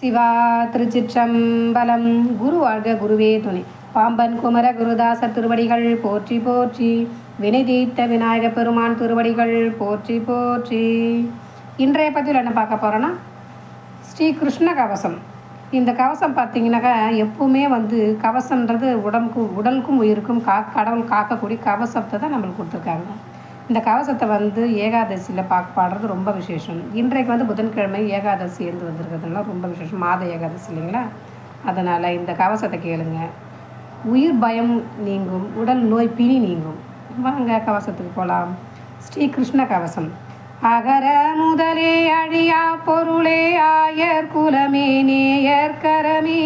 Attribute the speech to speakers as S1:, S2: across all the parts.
S1: சிவா திருச்சிற்றம்பலம் குரு வாழ்க குருவே துணை. பாம்பன் குமர குருதாசர் திருவடிகள் போற்றி போற்றி. வினை தீர்த்த விநாயக பெருமான் திருவடிகள் போற்றி போற்றி. இன்றைய பதிவில் என்ன பார்க்க போகிறோன்னா ஸ்ரீ கிருஷ்ண கவசம். இந்த கவசம் பார்த்தீங்கன்னாக்கா எப்பவுமே வந்து கவசன்றது உடம்புக்கு உடலுக்கும் உயிருக்கும் கா கடவுள் காக்கக்கூடிய கவசத்தை தான் நம்மளுக்கு கொடுத்துருக்காங்க. இந்த கவசத்தை வந்து ஏகாதசியில் பார்க்க பாடுறது ரொம்ப விசேஷம். இன்றைக்கு வந்து புதன்கிழமை ஏகாதசி இருந்து வந்திருக்கிறதுனால ரொம்ப விசேஷம். மாத ஏகாதசி இல்லைங்களா? அதனால் இந்த கவசத்தை கேளுங்க. உயிர் பயம் நீங்கும் உடல் நோய் பிணி நீங்கும். வாங்க கவசத்துக்கு போகலாம் ஸ்ரீ கிருஷ்ண கவசம். அகர முதலே அழியா பொருளே ஆயர் குலமே நேயர் கரமே.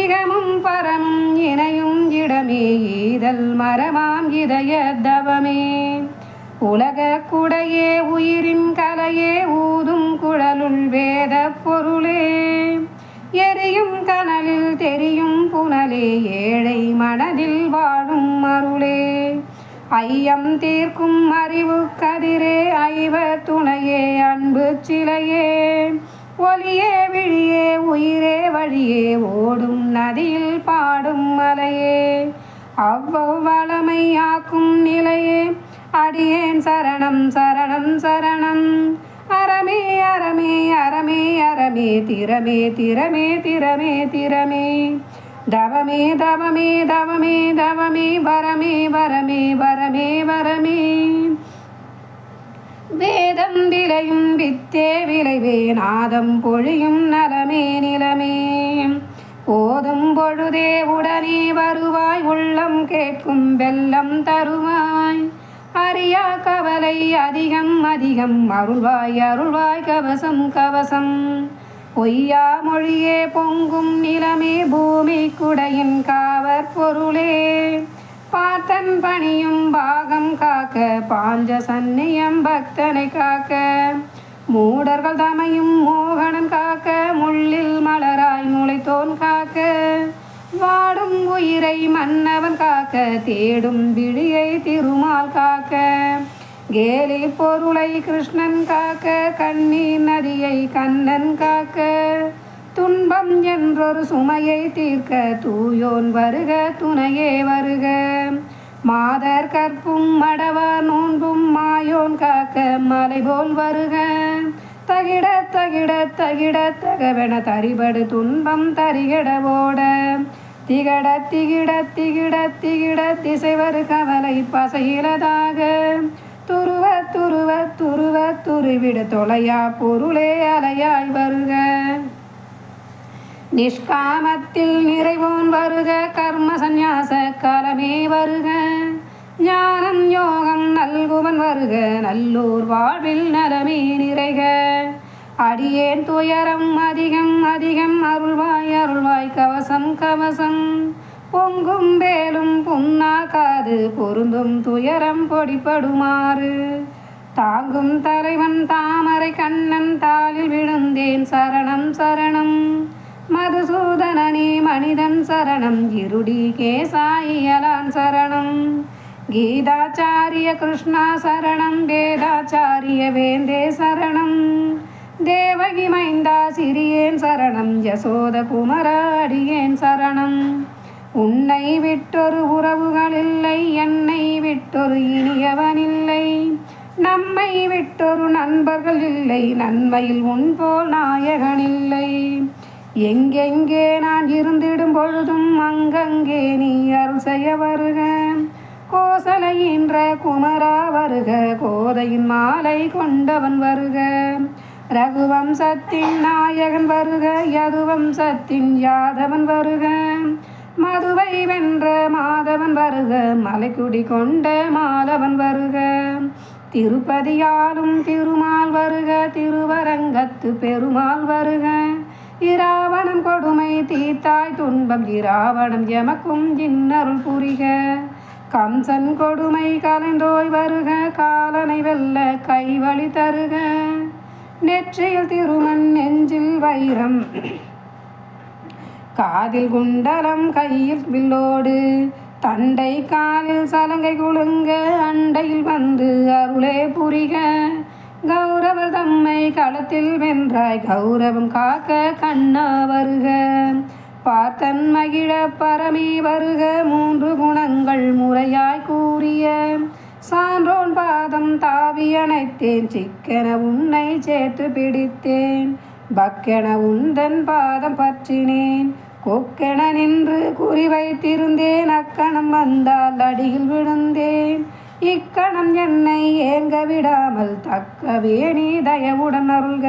S1: இகமும் பரமும் இணையும் இடமே ஈதல் மரமாம் இதய தவமே. உலக குடையே உயிரின் கலையே ஊதும் குழலுள் வேத பொருளே. எரியும் கனலில் தெரியும் புனலே ஏழை மனதில் வாழும் அருளே. ஐயம் தீர்க்கும் அறிவு கதிரே ஐவ துணையே அன்பு சிலையே. ஒலியே விழியே உயிரே வழியே ஓடும் நதியில் பாடும் மலையே. அவ்வளமையாக்கும் நிலையே அடியேன் சரணம் சரணம் சரணம். அறமே அறமே அறமே அறமே திறமே திறமே திறமே திறமே. தவமே தவமே தவமே தவமே வரமே வரமே வரமே வரமே. வேதம் விளையும் வித்தே விளைவே நாதம் பொழியும் நலமே நிலமே. போதும் பொழுதே உடனே வருவாய் உள்ளம் கேட்கும் வெள்ளம் தருவாய். அறியா கவலை அதிகம் அதிகம். அருள்வாய் அருள்வாய் கவசம் கவசம். பொய்யா மொழியே பொங்கும் நிலமே பூமி குடையின் காவர் பொருளே. பார்த்தன் பணியும் பாகம் காக்க பாஞ்ச சன்னியம் பக்தனை காக்க. மூடர்கள் தமையும் மோகனம் காக்க முள்ளில் மலராய் முளைத்தோன் காக்க. வாடும் உயிரை மன்னவன் காக்க தேடும் விழியை திருமால் காக்க. கேலி பொருளை கிருஷ்ணன் காக்க கண்ணீர் நதியை கண்ணன் காக்க. துன்பம் என்றொரு சுமையை தீர்க்க தூயோன் வருக துணையே வருக. மாதர் கற்பும் மடவர் நோன்பும் மாயோன் காக்க மலை போல் வருக. தகிட தகிட தகிட தகவென தரிபடு துன்பம் தரிகட ஓட. திகட திகிட திகிட திகிட திசைவரு கவலை பசையிலதாக. துருவ துருவ துருவ துருவிட தொலையா பொருளே அலையாய் வருக. நிஷ்காமத்தில் நிறைவோன் வருக கர்ம சந்நியாச காலமே வருக. ஞானம் யோகம் நல்குவன் வருக நல்லூர் வாழ்வில் நலமே நிறைக. அடியேன் துயரம் அதிகம் கவசம் கவசம். பொங்கும் வேலும் புண்ணாக்காது பொருந்தும் துயரம் பொடிப்படுமாறு தாங்கும் தலைவன் தாமரை கண்ணன் தாளில் விழுந்தேன் சரணம் சரணம். மதுசூதனனே மனிதன் சரணம் இருடி கேசாயியலான் சரணம். கீதாச்சாரிய கிருஷ்ணா சரணம் வேதாச்சாரிய வேந்தே சரணம். தேவகி மைந்தா சிறியேன் சரணம் யசோத குமராடியேன் சரணம். உன்னை விட்டொரு உறவுகள் இல்லை என்னை விட்டொரு இனியவனில்லை. நம்மை விட்டொரு நண்பர்கள் இல்லை நன்மையில் உன் போல் நாயகனில்லை. எங்கெங்கே நான் இருந்திடும் பொழுதும் அங்கங்கே நீ அருள் செய்ய வருக. கோசலையின்ற குமரா வருக கோதையின் மாலை கொண்டவன் வருக. ரகுவம்சத்தின் நாயகன் வருக யதுவம்சத்தின் யாதவன் வருக. மதுவை வென்ற மாதவன் வருக மலைக்குடி கொண்ட மாதவன் வருக. திருப்பதியாலும் திருமால் வருக திருவரங்கத்து பெருமாள் வருக. இராவணம் கொடுமை தீத்தாய் துன்பம் இராவணம் எமக்கும் இன்னருள் புரிக. கம்சன் கொடுமை கலந்தோய் வருக காலனை வெல்ல கைவழி தருக. நெற்றியில் திருமண் நெஞ்சில் வைரம். காதில் குண்டலம் கையில் வில்லோடு. தண்டை காலில் சலங்கை குலுங்க அண்டையில் வந்து அருளே புரிக. கௌரவர் தம்மை களத்தில் வென்றாய் கௌரவம் காக்க கண்ணா வருக. பார்த்தன் மகிழ பரமே வருக மூன்று குணங்கள் முறையாய் கூறிய. சான்றோன் பாதம் தாவி அணைத்தேன் சிக்கென உன்னை சேர்த்து பிடித்தேன். பக்கென உந்தன் பாதம் பற்றினேன் கொக்கென நின்று குறி வைத்திருந்தேன். அக்கணம் வந்தால் அடியில் விழுந்தேன். இக்கணம் என்னை ஏங்க விடாமல் தக்க வேணி தயவுடன் அருள்க.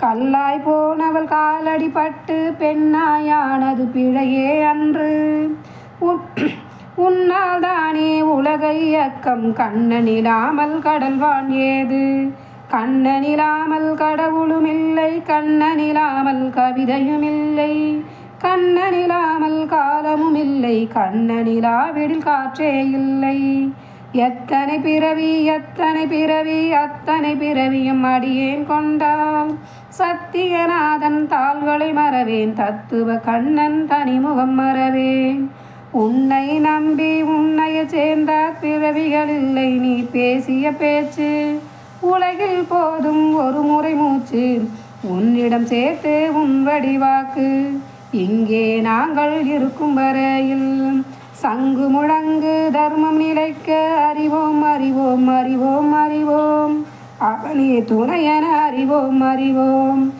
S1: கல்லாய் போனவள் காலடி பட்டு பெண்ணாயானது பிழையே அன்று. உன் உன்னால் தானே உலக இயக்கம் கண்ணனிலாமல் கடல்வான் ஏது? கண்ணனிலாமல் கடவுளும் இல்லை கண்ணனிலாமல் கவிதையும் இல்லை கண்ணனிலாமல் காலமும் இல்லை கண்ணனிலாவிடில் காற்றே இல்லை. எத்தனை பிறவி எத்தனை பிறவி அத்தனை பிறவியும் அடியேன் கொண்டால். சத்தியநாதன் தாள்களை மறவேன் தத்துவ கண்ணன் தனிமுகம் மறவேன். உன்னை நம்பி உன்னைய சேர்ந்த பிறவிகள் இல்லை நீ பேசிய பேச்சு. உலகில் போதும் ஒரு முறை மூச்சு. உன்னிடம் சேர்த்து உன் வடிவாக்கு. இங்கே நாங்கள் இருக்கும் வரையில் சங்கு முழங்கு தர்மம் நிலைக்க அறிவோம் அறிவோம் அறிவோம் அறிவோம். அவனே துணையென அறிவோம் அறிவோம்.